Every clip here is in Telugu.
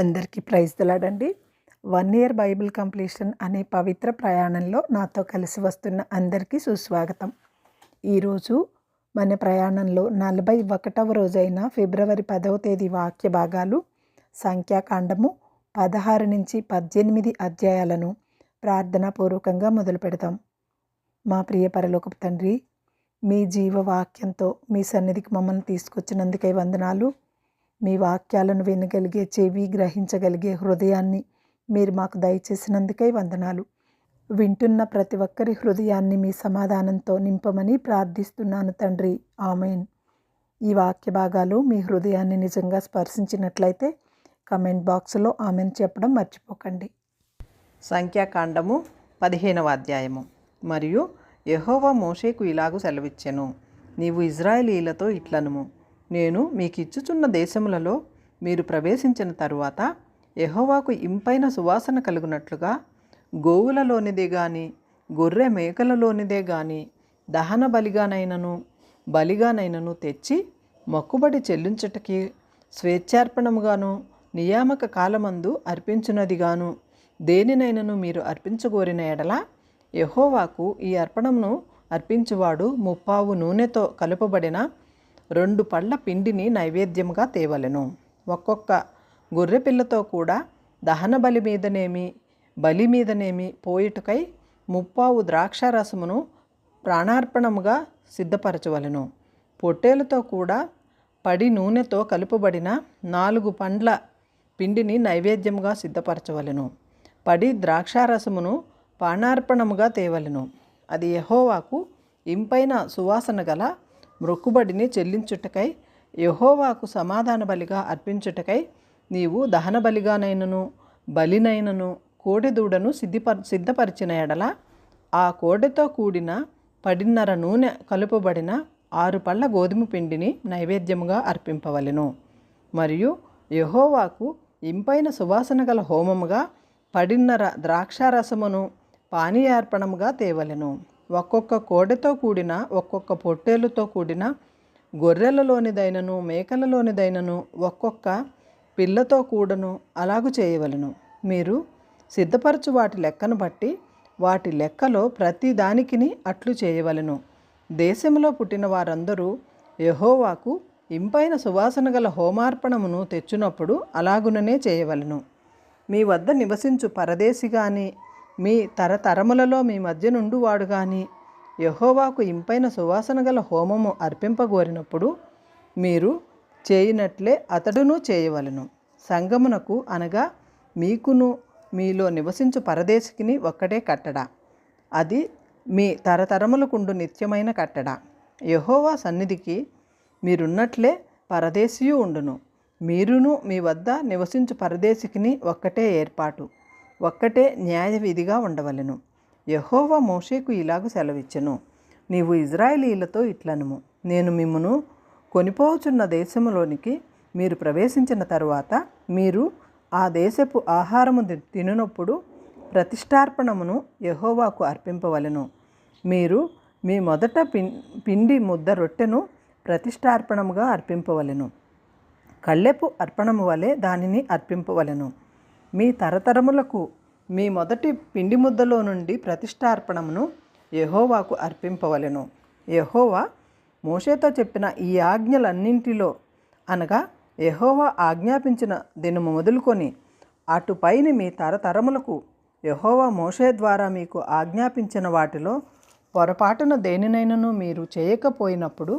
అందరికీ ప్రైజ్ తెలాడండి వన్ ఇయర్ బైబిల్ కంప్లీషన్ అనే పవిత్ర ప్రయాణంలో నాతో కలిసి వస్తున్న అందరికీ సుస్వాగతం. ఈరోజు మన ప్రయాణంలో నలభై ఒకటవ రోజైన ఫిబ్రవరి పదవ తేదీ వాక్య భాగాలు సంఖ్యాకాండము పదహారు నుంచి పద్దెనిమిది అధ్యాయాలను ప్రార్థనాపూర్వకంగా మొదలు పెడతాం. మా ప్రియ పరలోకపు తండ్రి మీ జీవవాక్యంతో మీ సన్నిధికి మమ్మల్ని తీసుకొచ్చినందుకై వందనాలు. మీ వాక్యాలను వినగలిగే చెవి గ్రహించగలిగే హృదయాన్ని మీరు మాకు దయచేసినందుకై వందనాలు. వింటున్న ప్రతి ఒక్కరి హృదయాన్ని మీ సమాధానంతో నింపమని ప్రార్థిస్తున్నాను తండ్రి. ఆమెన్. ఈ వాక్య భాగాలు మీ హృదయాన్ని నిజంగా స్పర్శించినట్లయితే కమెంట్ బాక్స్లో ఆమెన్ చెప్పడం మర్చిపోకండి. సంఖ్యాకాండము పదిహేనవ అధ్యాయము. మరియు యహోవా మోషేకు ఇలాగు సెలవిచ్చెను. నీవు ఇజ్రాయేలీలతో ఇట్లనుము. నేను మీకు ఇచ్చుచున్న దేశములలో మీరు ప్రవేశించిన తరువాత యహోవాకు ఇంపైన సువాసన కలుగునట్లుగా గోవులలోనిదే గాని గొర్రె మేకలలోనిదే గాని దహన బలిగానైనను బలిగానైనను తెచ్చి మొక్కుబడి చెల్లించుటకి స్వేచ్ఛార్పణముగాను నియామక కాలమందు అర్పించినదిగాను. దేనినైనను మీరు అర్పించగోరిన ఎడల యహోవాకు ఈ అర్పణమును అర్పించువాడు ముప్పావు నూనెతో కలుపబడిన రెండు పళ్ళ పిండిని నైవేద్యముగా తేవలెను. ఒక్కొక్క గొర్రె పిల్లతో కూడా దహన బలి మీదనేమి బలి మీదనేమి పోయిటకై ముప్పావు ద్రాక్షారసమును ప్రాణార్పణముగా సిద్ధపరచవలెను. పొట్టేలతో కూడా పడి నూనెతో కలుపబడిన నాలుగు పండ్ల పిండిని నైవేద్యముగా సిద్ధపరచవలెను. పడి ద్రాక్షారసమును పానార్పణముగా తేవలెను. అది యహోవాకు ఇంపైన సువాసన గల మృక్కుబడిని చెల్లించుటకై యహోవాకు సమాధాన బలిగా అర్పించుటకై నీవు దహన బలిగానైనను బలినైనను కోడెదూడను సిద్ధిప సిద్ధపరిచిన ఎడల ఆ కోడెతో కూడిన పడిన్నర నూనె కలుపబడిన ఆరు పళ్ళ గోధుమ పిండిని నైవేద్యముగా అర్పింపవలెను. మరియు యహోవాకు ఇంపైన సువాసన గల హోమముగా పడిన్నర ద్రాక్షారసమును పానీయార్పణముగా తేవలెను. ఒక్కొక్క కోడెతో కూడిన ఒక్కొక్క పొట్టేలుతో కూడిన గొర్రెలలోనిదైనను మేకలలోనిదైనను ఒక్కొక్క పిల్లతో కూడను అలాగు చేయవలెను. మీరు సిద్ధపరచు వాటి లెక్కను బట్టి వాటి లెక్కలో ప్రతి దానికిని అట్లు చేయవలెను. దేశంలో పుట్టిన వారందరూ యహోవాకు ఇంపైన సువాసన గల హోమార్పణమును తెచ్చినప్పుడు అలాగుననే చేయవలెను. మీ వద్ద నివసించు పరదేశి కానీ మీ తరతరములలో మీ మధ్య నుండి వాడు కానీ యహోవాకు ఇంపైన సువాసన గల హోమము అర్పింపగోరినప్పుడు మీరు చేయినట్లే అతడును చేయవలెను. సంగమునకు అనగా మీకును మీలో నివసించు పరదేశికిని ఒక్కటే కట్టడ. అది మీ తరతరములకుండు నిత్యమైన కట్టడ. యహోవా సన్నిధికి మీరున్నట్లే పరదేశీయు ఉండును. మీరును మీ వద్ద నివసించు పరదేశికిని ఒక్కటే ఏర్పాటు. ఒక్కటే న్యాయవిధిగా ఉండవలను. ఉండవలెను యహోవా మోషేకు ఇలాగ సెలవిచ్చెను. నీవు ఇజ్రాయేలీలతో ఇట్లనుము. నేను మిమ్మను కొనిపోచున్న దేశంలోనికి మీరు ప్రవేశించిన తరువాత మీరు ఆ దేశపు ఆహారము తి- ప్రతిష్టార్పణమును యహోవాకు అర్పింపవలెను. మీరు మీ మొదట పిం పిండి ముద్ద రొట్టెను ప్రతిష్టార్పణముగా అర్పింపవలను. కళ్ళెపు అర్పణము వలె దానిని అర్పింపవలను. మీ తరతరములకు మీ మొదటి పిండి ముద్దలో నుండి ప్రతిష్టార్పణమును యహోవాకు అర్పింపవలెను. యహోవా మోషేతో చెప్పిన ఈ ఆజ్ఞలన్నింటిలో అనగా యహోవా ఆజ్ఞాపించిన దినము మొదలుకొని అటుపైని మీ తరతరములకు యహోవా మోషే ద్వారా మీకు ఆజ్ఞాపించిన వాటిలో పొరపాటున దేనినైనను మీరు చేయకపోయినప్పుడు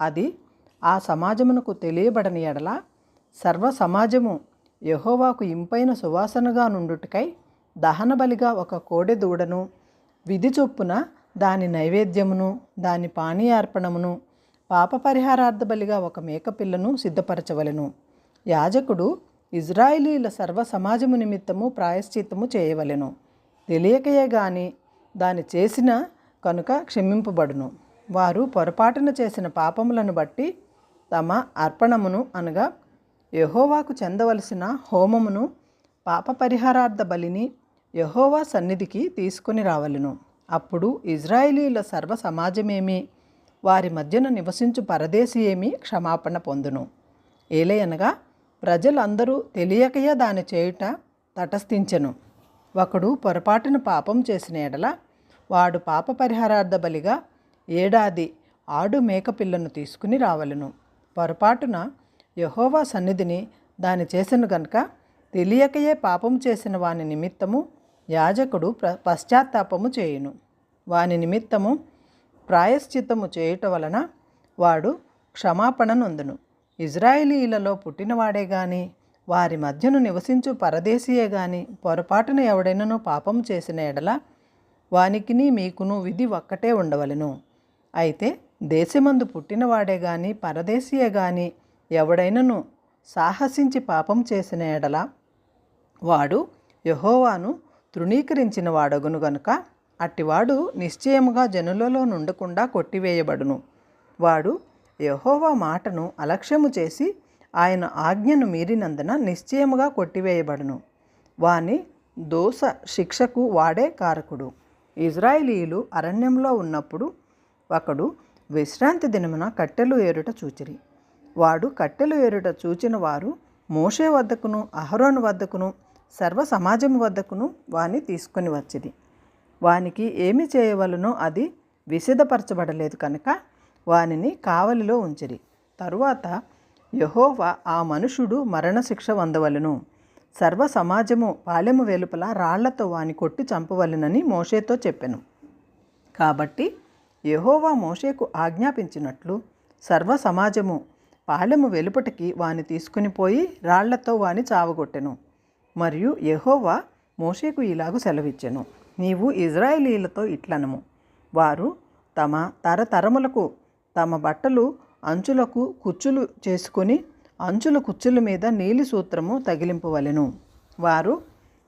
అది ఆ సమాజమునకు తెలియబడని ఎడల సర్వ సమాజము యహోవాకు ఇంపైన సువాసనగా నుండుటకై దహన బలిగా ఒక కోడె దూడను విధి చొప్పున దాని నైవేద్యమును దాని పానీయార్పణమును పాప పరిహారార్థ బలిగా ఒక మేకపిల్లను సిద్ధపరచవలెను. యాజకుడు ఇజ్రాయిలీల సర్వ సమాజము నిమిత్తము ప్రాయశ్చిత్తము చేయవలెను. తెలియకయే గాని దాని చేసిన కనుక క్షమింపబడును. వారు పొరపాటున చేసిన పాపములను బట్టి తమ అర్పణమును అనగా యహోవాకు చెందవలసిన హోమమును పాప పరిహారార్థ బలిని యహోవా సన్నిధికి తీసుకొని రావలెను. అప్పుడు ఇజ్రాయిలీల సర్వ సమాజమేమి వారి మధ్యన నివసించు పరదేశి ఏమి? క్షమాపణ పొందును. ఏలయనగా ప్రజలందరూ తెలియకయే దాని చేయుట తటస్థించెను. ఒకడు పొరపాటున పాపం చేసిన ఎడల వాడు పాప పరిహారార్థ బలిగా ఏడాది ఆడు మేకపిల్లను తీసుకుని రావలను. పొరపాటున యహోవా సన్నిధిని దాని చేసిన గనుక తెలియకయే పాపం చేసిన వాని నిమిత్తము యాజకుడు ప్ర పశ్చాత్తాపము చేయును. వాని నిమిత్తము ప్రాయశ్చిత్తము చేయుట వలన వాడు క్షమాపణ నొందును. ఇజ్రాయేలీలలో పుట్టినవాడే గాని వారి మధ్యను నివసించు పరదేశీయే గాని పొరపాటున ఎవడైనను పాపం చేసిన ఎడల వానికిని మీకును విధి ఒక్కటే ఉండవలెను. అయితే దేశమందు పుట్టినవాడే గాని పరదేశీయే గాని ఎవడైనను సాహసించి పాపం చేసిన ఎడల వాడు యహోవాను తృణీకరించిన వాడగును గనుక అట్టివాడు నిశ్చయముగా జనులలో నుండకుండా కొట్టివేయబడును. వాడు యహోవా మాటను అలక్ష్యము చేసి ఆయన ఆజ్ఞను మీరినందున నిశ్చయముగా కొట్టివేయబడును. వాని దోష శిక్షకు వాడే కారకుడు. ఇజ్రాయిలీలు అరణ్యంలో ఉన్నప్పుడు ఒకడు విశ్రాంతి దినమున కట్టెలు ఏరుట చూచిరి. వాడు కట్టెలు ఏరుట చూచిన వారు మోషే వద్దకును అహరోను వద్దకును సర్వ సమాజం వద్దకును వాని తీసుకొని వచ్చింది వానికి ఏమి చేయవలనో అది విసిదపరచబడలేదు కనుక వానిని కావలిలో ఉంచిరి. తరువాత యహోవా ఆ మనుషుడు మరణశిక్ష వందవలను. సర్వ సమాజము పాలెము వెలుపల రాళ్ళతో వాని కొట్టి చంపవలెనని మోషేతో చెప్పెను. కాబట్టి యహోవా మోషేకు ఆజ్ఞాపించినట్లు సర్వ సమాజము పాలెము వెలుపటికి వాని తీసుకుని పోయి రాళ్ళతో వాని చావగొట్టెను. మరియు యహోవా మోషేకు ఇలాగు సెలవిచ్చెను. నీవు ఇజ్రాయేలీలతో ఇట్లనము. వారు తమ తరతరములకు తమ బట్టలు అంచులకు కుచ్చులు చేసుకొని అంచుల కుచ్చుల మీద నీలి సూత్రము తగిలింపవలెను. వారు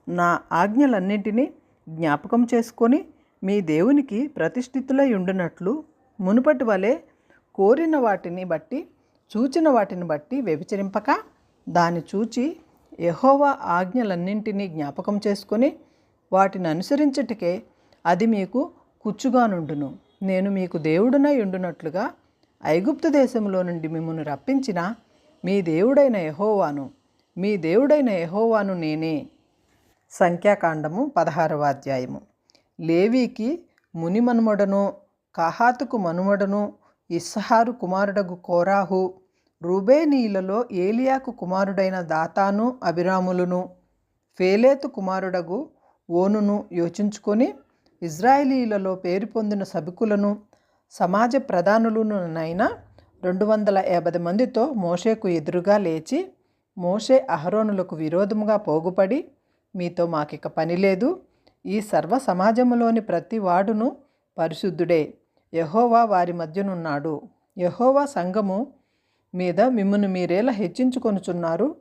నా ఆజ్ఞలన్నింటినీ జ్ఞాపకం చేసుకొని మీ దేవునికి ప్రతిష్ఠితులై ఉండునట్లు మునుపటి వలె కోరిన వాటిని బట్టి చూచిన వాటిని బట్టి వ్యభిచరింపక దాన్ని చూచి యహోవా ఆజ్ఞలన్నింటినీ జ్ఞాపకం చేసుకొని వాటిని అనుసరించుటకే అది మీకు కుచ్చుగానుండును నేను మీకు దేవుడునై ఉండునట్లుగా ఐగుప్తు దేశంలో నుండి మిమ్మల్ని రప్పించిన మీ దేవుడైన యహోవాను మీ దేవుడైన యహోవాను నేనే. సంఖ్యాకాండము పదహారవ అధ్యాయము. లేవీకి ముని మనుమడను కహాతుకు మనుమడను ఇస్సహారు కుమారుడగు కోరాహు రూబేనీయులలో ఏలియాకు కుమారుడైన దాతాను అభిరాములను ఫేలేతు కుమారుడగు ఓనును యోచించుకొని ఇజ్రాయిలీలలో పేరు పొందిన సభికులను సమాజ ప్రధానులనైనా రెండు వందల యాభై మందితో మోషేకు ఎదురుగా లేచి మోషే అహరోనులకు విరోధముగా పోగుపడి మీతో మాకిక పని లేదు ఈ సర్వ సమాజములోని ప్రతి వాడును పరిశుద్ధుడే. యహోవా వారి మధ్యనున్నాడు. యహోవా సంఘము మీద మిమ్మను మీరేలా హెచ్చించుకొనుచున్నారు?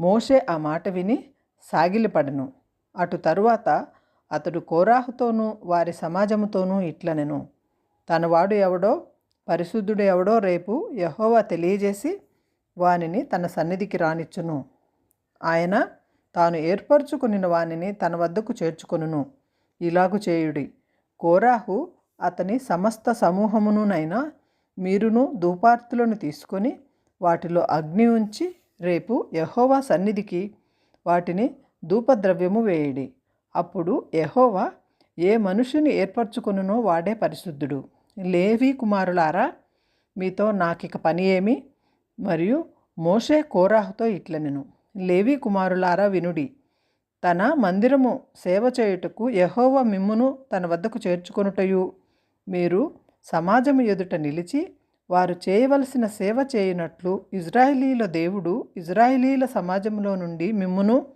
మోషే ఆ మాట విని సాగిలిపడను. అటు తరువాత అతడు కోరాహుతోనూ వారి సమాజముతోనూ ఇట్లనెను. తనవాడు ఎవడో పరిశుద్ధుడు ఎవడో రేపు యహోవా తెలియజేసి వానిని తన సన్నిధికి రానిచ్చును. ఆయన తాను ఏర్పరచుకునిన వానిని తన వద్దకు చేర్చుకొనును. ఇలాగు చేయుడి. కోరాహు అతని సమస్త సమూహమునునైనా మీరును ధూపార్తులను తీసుకొని వాటిలో అగ్ని ఉంచి రేపు యహోవా సన్నిధికి వాటిని ధూపద్రవ్యము వేయడి. అప్పుడు యహోవా ఏ మనుషుని ఏర్పరచుకునునో వాడే పరిశుద్ధుడు. లేవి కుమారులారా మీతో నాకిక పని ఏమి? మరియు మోషే కోరాహుతో ఇట్లనెను. లేవి కుమారులారా వినుడి. తన మందిరము సేవ చేయుటకు యహోవ మిమ్మును తన వద్దకు చేర్చుకొనుటయు మీరు సమాజము ఎదుట నిలిచి వారు చేయవలసిన సేవ చేయనట్లు ఇజ్రాయిలీల దేవుడు ఇజ్రాయిలీల సమాజంలో నుండి మిమ్మును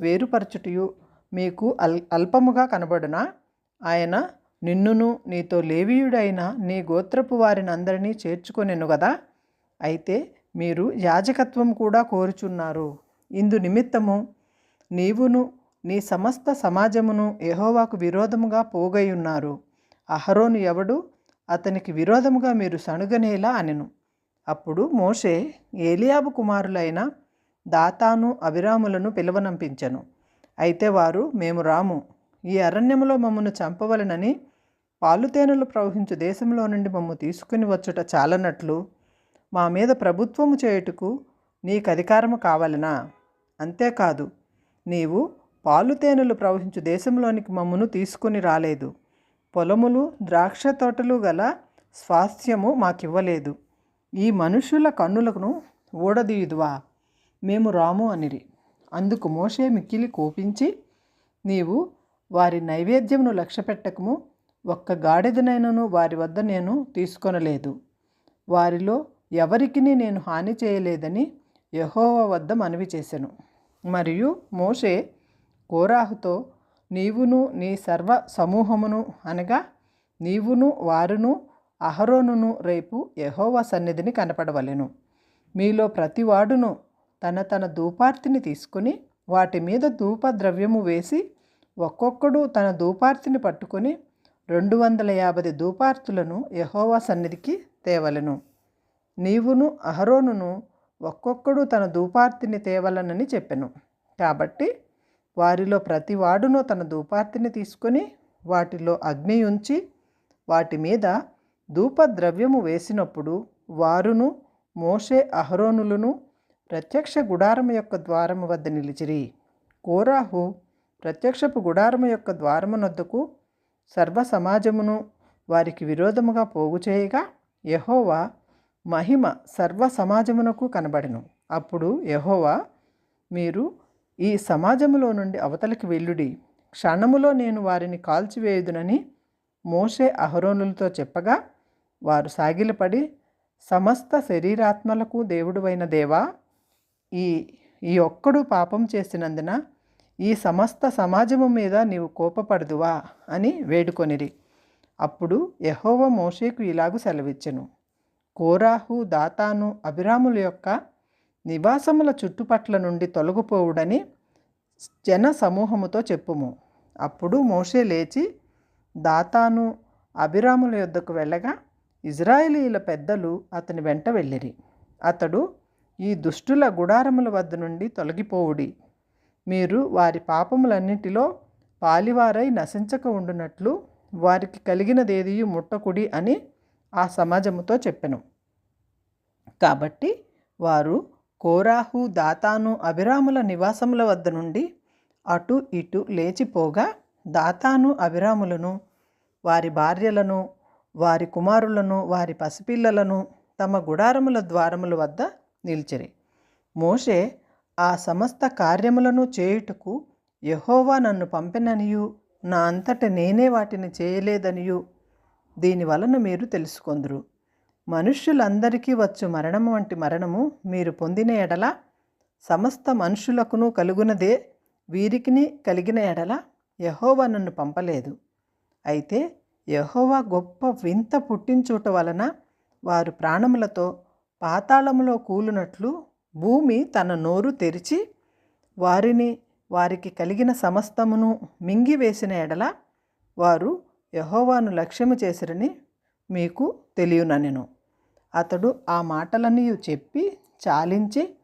వేరుపరచుటయు మీకు అల్ అల్పముగా కనబడునా? ఆయన నిన్నును నీతో లేవీయుడైన నీ గోత్రపు వారిని అందరినీ చేర్చుకొనెను కదా అయితే మీరు యాజకత్వం కూడా కోరుచున్నారు. ఇందు నిమిత్తము నీవును నీ సమస్త సమాజమును ఎహోవాకు విరోధముగా పోగై ఉన్నారు అహరోను ఎవడు? అతనికి విరోధముగా మీరు సణుగనేలా అనెను. అప్పుడు మోషే ఏలియాబు కుమారులైన దాతాను అభిరాములను పిలువనంపించెను. అయితే వారు మేము రాము. ఈ అరణ్యములో మమ్మను చంపవలనని పాలుతేనెలు ప్రవహించు దేశంలో నుండి మమ్ము తీసుకుని వచ్చుట చాలనట్లు మా మీద ప్రభుత్వము చేయుటకు నీకు అధికారము కావాలనా? అంతేకాదు నీవు పాలు తేనెలు ప్రవహించు దేశంలోనికి మమ్మను తీసుకుని రాలేదు. పొలములు ద్రాక్ష తోటలు గల స్వాస్థ్యము మాకివ్వలేదు. ఈ మనుషుల కన్నులను ఊడదీయుదువా? మేము రాము అనిరి. అందుకు మోషే మిక్కిలి కోపించి నీవు వారి నైవేద్యమును లక్ష్యపెట్టకము ఒక్క గాడిదనైనను వారి వద్ద నేను తీసుకొనలేదు. వారిలో ఎవరికి నేను హాని చేయలేదని యహోవ వద్ద మనవి చేశాను మరియు మోషే కోరాహుతో నీవును నీ సర్వ సమూహమును అనగా నీవును వారును అహరోనును రేపు యెహోవా సన్నిధిని కనపడవలెను. మీలో ప్రతివాడును తన తన ధూపార్తిని తీసుకుని వాటి మీద ధూప ద్రవ్యము వేసి ఒక్కొక్కడు తన ధూపార్తిని పట్టుకొని రెండు వందల యాభై ధూపార్తులను యెహోవా సన్నిధికి తేవలెను. నీవును అహరోనును ఒక్కొక్కడు తన ధూపార్తిని తేవలనని చెప్పెను. కాబట్టి వారిలో ప్రతివాడును తన ధూపార్తిని తీసుకొని వాటిలో అగ్ని ఉంచి వాటి మీద ధూపద్రవ్యము వేసినప్పుడు వారును మోషే అహరోనులను ప్రత్యక్ష గుడారము యొక్క ద్వారము వద్ద నిలిచిరి. కోరాహు ప్రత్యక్షపు గుడారము యొక్క ద్వారమునొద్దకు సర్వ సమాజమును వారికి విరోధముగా పోగు చేయగా యహోవా మహిమ సర్వ సమాజమునకు కనబడెను. అప్పుడు యహోవా మీరు ఈ సమాజములో నుండి అవతలికి వెళ్ళుడి. క్షణములో నేను వారిని కాల్చివేయుదునని మోషే అహరోనులతో చెప్పగా వారు సాగిలపడి సమస్త శరీరాత్మలకు దేవుడువైన దేవా ఈ ఈ ఒక్కడు పాపం చేసినందున ఈ సమస్త సమాజము మీద నీవు కోపపడదువా అని వేడుకొనిరి. అప్పుడు యహోవ మోషేకు ఇలాగు సెలవిచ్చెను. కోరాహు దాతాను అభిరాముల యొక్క నివాసముల చుట్టుపట్ల నుండి తొలగిపోవుడని జన సమూహముతో చెప్పుము. అప్పుడు మోషే లేచి దాతాను అభిరాముల యొద్దకు వెళ్ళగా ఇజ్రాయేలీల పెద్దలు అతని వెంట వెళ్ళిరి. అతడు ఈ దుష్టుల గుడారముల వద్ద నుండి తొలగిపోవుడి. మీరు వారి పాపములన్నిటిలో పాలివారై నశించక ఉండునట్లు వారికి కలిగినదేది ముట్టకుడి అని ఆ సమాజముతో చెప్పెను. కాబట్టి వారు కోరాహు దాతాను అభిరాముల నివాసముల వద్ద నుండి అటు ఇటు లేచిపోగా దాతాను అభిరాములను వారి భార్యలను వారి కుమారులను వారి పసిపిల్లలను తమ గుడారముల ద్వారముల వద్ద నిలిచిరి. మోషే ఆ సమస్త కార్యములను చేయుటకు యహోవా నన్ను పంపిననియు నా అంతట నేనే వాటిని చేయలేదనియు. దీని వలన మీరు తెలుసుకొందురు. మనుష్యులందరికీ వచ్చు మరణము వంటి మరణము మీరు పొందిన ఎడల సమస్త మనుషులకును కలుగునదే వీరికిని కలిగిన ఎడల యహోవా నన్ను పంపలేదు. అయితే యహోవా గొప్ప వింత పుట్టించుట వలన వారు ప్రాణములతో పాతాళములో కూలునట్లు భూమి తన నోరు తెరిచి వారిని వారికి కలిగిన సమస్తమును మింగివేసిన ఎడల వారు యహోవాను లక్ష్యము చేసిరని మీకు తెలియననెను. అతడు ఆ మాటలను చెప్పి చాలించి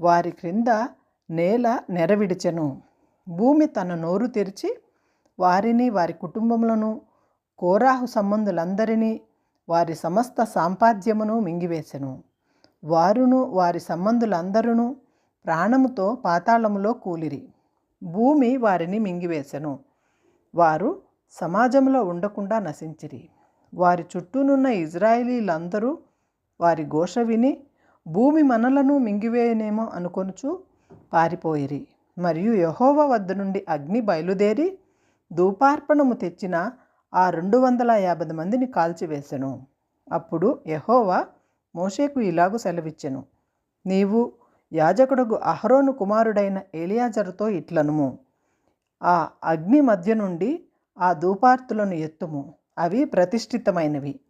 వారి క్రింద నేల నెరవిడిచెను. భూమి తన నోరు తెరిచి వారిని వారి కుటుంబములను కోరాహు సంబంధులందరినీ వారి సమస్త సాంపాద్యమును మింగివేశను వారును వారి సంబంధులందరూ ప్రాణముతో పాతాళములో కూలిరి. భూమి వారిని మింగివేశను వారు సమాజంలో ఉండకుండా నశించిరి. వారి చుట్టూనున్న ఇజ్రాయిలీలందరూ వారి ఘోష విని భూమి మనలను మింగివేయనేమో అనుకొనుచు పారిపోయిరి. మరియు యహోవ వద్ద నుండి అగ్ని బయలుదేరి ధూపార్పణము తెచ్చిన ఆ రెండు వందల యాభై మందిని కాల్చివేశెను అప్పుడు యహోవా మోషేకు ఇలాగు సెలవిచ్చెను. నీవు యాజకుడగు అహరోను కుమారుడైన ఏలియాజరుతో ఇట్లనుము. ఆ అగ్ని మధ్య నుండి ఆ ధూపార్తులను ఎత్తుము. అవి ప్రతిష్ఠితమైనవి.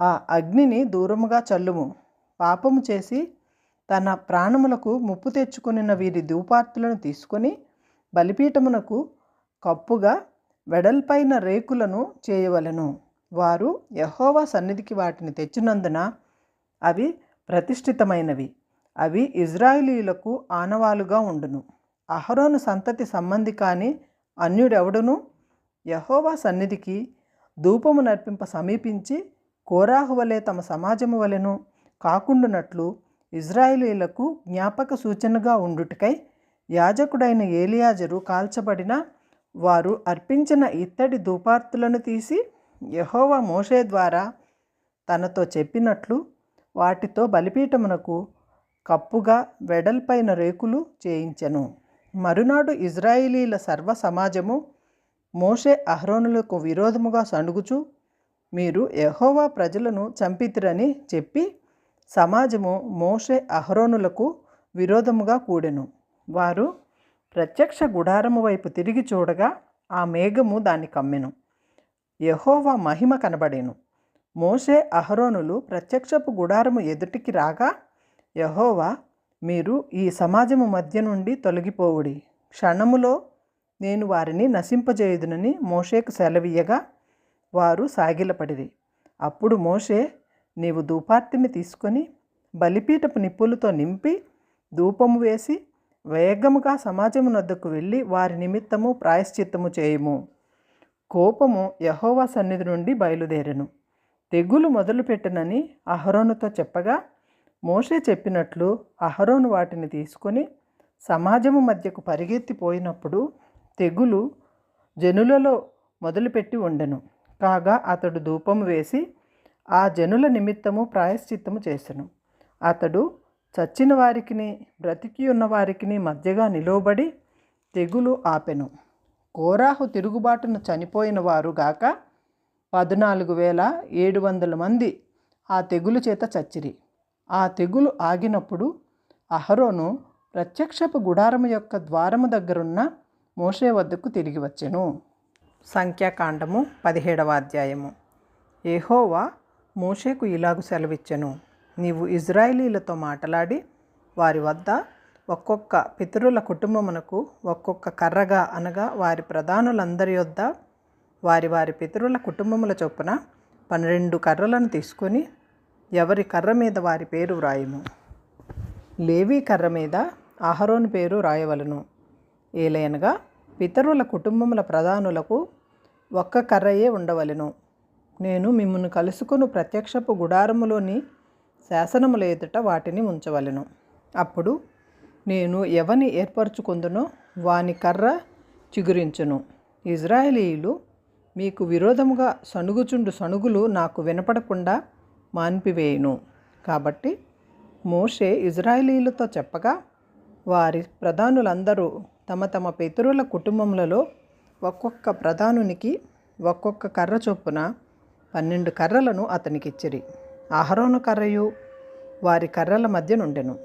ఆ అగ్నిని దూరముగా చల్లుము. పాపము చేసి తన ప్రాణములకు ముప్పు తెచ్చుకునిన వీరి ధూపార్తులను తీసుకొని బలిపీఠమునకు కప్పుగా వెడల్పైన రేకులను చేయవలెను. వారు యహోవా సన్నిధికి వాటిని తెచ్చినందున అవి ప్రతిష్ఠితమైనవి. అవి ఇజ్రాయిలీలకు ఆనవాలుగా ఉండును. అహరోను సంతతి సంబంధి కాని అన్యుడెవడును యహోవా సన్నిధికి ధూపము నర్పింప సమీపించి కోరాహు వలె తమ సమాజము వలెను కాకుండునట్లు ఇజ్రాయిలీలకు జ్ఞాపక సూచనగా ఉండుటకై యాజకుడైన ఏలియాజరు కాల్చబడిన వారు అర్పించిన ఇత్తడి ధూపార్తులను తీసి యెహోవా మోషే ద్వారా తనతో చెప్పినట్లు వాటితో బలిపీఠమునకు కప్పుగా వెడల్పైన రేకులు చేయించెను. మరునాడు ఇజ్రాయిలీల సర్వ సమాజము మోషే అహ్రోనులకు విరోధముగా సణుగుచు మీరు యహోవా ప్రజలను చంపితిరని చెప్పి సమాజము మోషే అహరోనులకు విరోధముగా కూడెను. వారు ప్రత్యక్ష గుడారము వైపు తిరిగి చూడగా ఆ మేఘము దాన్ని కమ్మెను. యహోవా మహిమ కనబడేను. మోషే అహరోనులు ప్రత్యక్షపు గుడారము ఎదుటికి రాగా యహోవా మీరు ఈ సమాజము మధ్య నుండి తొలగిపోవుడి. క్షణములో నేను వారిని నశింపజేయుదునని మోషేకు సెలవీయగా వారు సాగిలపడిరి. అప్పుడు మోషే నీవు ధూపార్తిని తీసుకొని బలిపీఠపు నిప్పులతో నింపి ధూపము వేసి వేగముగా సమాజము నద్దకు వెళ్ళి వారి నిమిత్తము ప్రాయశ్చిత్తము చేయుము. కోపము యహోవా సన్నిధి నుండి బయలుదేరెను. తెగులు మొదలుపెట్టనని అహరోనుతో చెప్పగా మోషే చెప్పినట్లు అహరోను వాటిని తీసుకొని సమాజము మధ్యకు పరిగెత్తిపోయినప్పుడు తెగులు జనులలో మొదలుపెట్టి ఉండెను. కాగా అతడు ధూపము వేసి ఆ జనుల నిమిత్తము ప్రాయశ్చిత్తము చేసెను. అతడు చచ్చిన వారికిని బ్రతికి ఉన్న వారికిని మధ్యగా నిలువబడి తెగులు ఆపెను. కోరాహు తిరుగుబాటును చనిపోయిన వారు గాక పద్నాలుగు వేల ఏడు వందల మంది ఆ తెగులు చేత చచ్చిరి. ఆ తెగులు ఆగినప్పుడు అహరోను ప్రత్యక్షపు గుడారము యొక్క ద్వారము దగ్గరున్న మోషే వద్దకు తిరిగి వచ్చెను. సంఖ్యాకాండము పదిహేడవ అధ్యాయము. ఏహోవా మోషేకు ఇలాగు సెలవిచ్చెను. నీవు ఇజ్రాయిలీలతో మాట్లాడి వారి వద్ద ఒక్కొక్క పితరుల కుటుంబమునకు ఒక్కొక్క కర్రగా అనగా వారి ప్రధానులందరి యొద్ద వారి వారి పితరుల కుటుంబముల చొప్పున పన్నెండు కర్రలను తీసుకొని ఎవరి కర్ర మీద వారి పేరు వ్రాయము. లేవీ కర్ర మీద ఆహరోని పేరు రాయవలను ఏలయనగా పితరుల కుటుంబముల ప్రధానులకు ఒక్క కర్రయే ఉండవలెను. నేను మిమ్మల్ని కలుసుకుని ప్రత్యక్షపు గుడారములోని శాసనముల ఎదుట వాటిని ఉంచవలెను అప్పుడు నేను ఎవని ఏర్పరచుకుందునో వాని కర్ర చిగురించును. ఇజ్రాయేలీలు మీకు విరోధముగా సణుగుచుండు సణుగులు నాకు వినపడకుండా మాన్పివేయును. కాబట్టి మోషే ఇజ్రాయేలీలతో చెప్పగా వారి ప్రధానులందరూ తమ తమ పితరుల కుటుంబములలో ఒక్కొక్క ప్రధానునికి ఒక్కొక్క కర్ర చొప్పున పన్నెండు కర్రలను అతనికిచ్చిరి. అహరోను కర్రయు వారి కర్రల మధ్య నుండెను.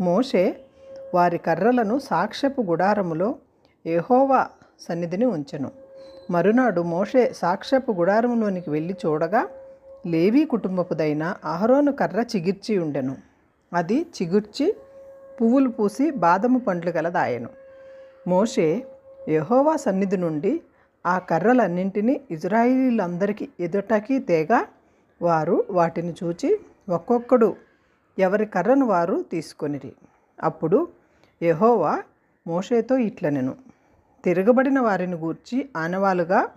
మోషే వారి కర్రలను సాక్ష్యపు గుడారములో ఎహోవా సన్నిధిని ఉంచెను. మరునాడు మోషే సాక్ష్యపు గుడారములోనికి వెళ్ళి చూడగా లేవీ కుటుంబపుదైన అహరోను కర్ర చిగిర్చి ఉండెను. అది చిగుర్చి పువ్వులు పూసి బాదము పండ్లు గలదాయను మోషే యహోవా సన్నిధి నుండి ఆ కర్రలన్నింటినీ ఇజ్రాయిలీలందరికీ ఎదుటకి తేగా వారు వాటిని చూచి ఒక్కొక్కడు ఎవరి కర్రను వారు తీసుకొనిరి. అప్పుడు యహోవా మోషేతో ఇట్లనెను తిరగబడిన వారిని గూర్చి ఆనవాలుగా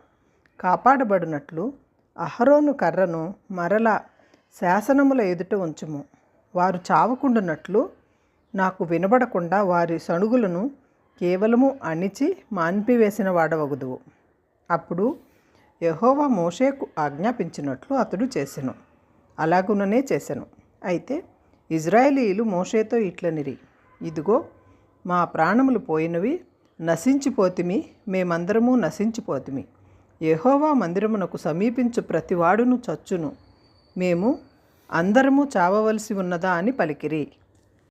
కాపాడబడినట్లు అహరోను కర్రను మరల శాసనముల ఎదుట ఉంచుము. వారు చావకుండునట్లు నాకు వినబడకుండా వారి సణుగులను కేవలము అణిచి మాన్పివేసిన వాడవగుదువు. అప్పుడు యహోవా మోషేకు ఆజ్ఞాపించినట్లు అతడు చేసెను. అలాగుననే చేశాను అయితే ఇజ్రాయేలీలు మోషేతో ఇట్లనిరి ఇదిగో మా ప్రాణములు పోయినవి నశించిపోతిమి మేమందరము నశించిపోతిమి. యహోవా మందిరమునకు సమీపించు ప్రతివాడును చచ్చును. మేము అందరము చావవలసి ఉన్నదా అని పలికిరి.